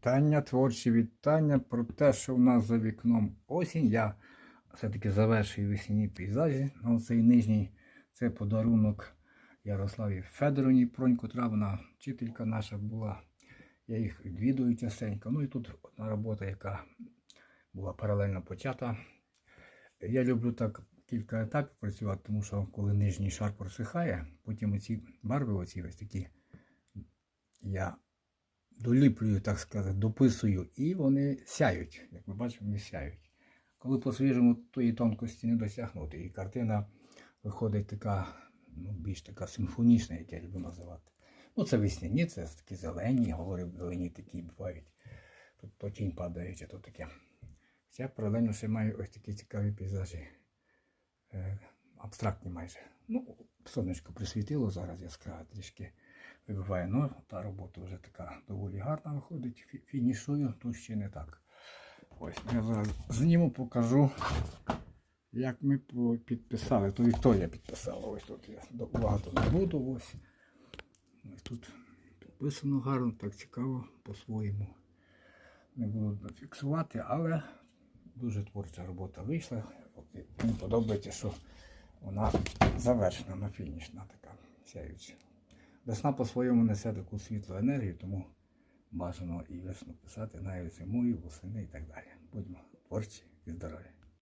Вітання, творчі вітання про те, що в нас за вікном осінь. Я все-таки завершую весняні пейзажі на цей нижній. Це подарунок Ярославі Федоровні Пронько, котра вона вчителька наша була. Я їх відвідую частенько. Ну і тут одна робота, яка була паралельно почата. Я люблю так кілька етапів працювати, тому що коли нижній шар просихає, потім оці барви, оці ось такі, я доліплюю, так сказати, дописую, і вони сяють. Як ми бачимо, вони сяють. Коли по-свіжому тої тонкості не досягнути, і картина виходить така, ну, більш така симфонічна, як я люблю називати. Ну, це весняні, це такі зелені, говори зелені такі бувають. Тут то тінь падає, чи то таке. Я паралельно ще маю ось такі цікаві пейзажі. Е, абстрактні майже. Ну, сонечко присвітило зараз яскраво трішки вибиває. Ну, та робота вже така доволі гарна виходить. Фі- Фінішую, тут ще не так. Ось я зараз зніму, покажу, як ми підписали. То Вікторія підписала. Ось тут я багато не буду. Ось. Ось тут підписано гарно, так цікаво по-своєму. Не буду фіксувати, але дуже творча робота вийшла. Мені подобається, що вона завершена на фінішна така сяюча. Весна по-своєму несе таку світлу енергію, тому бажано і весну писати навіть зимою, восени і так далі. Будьмо творчі.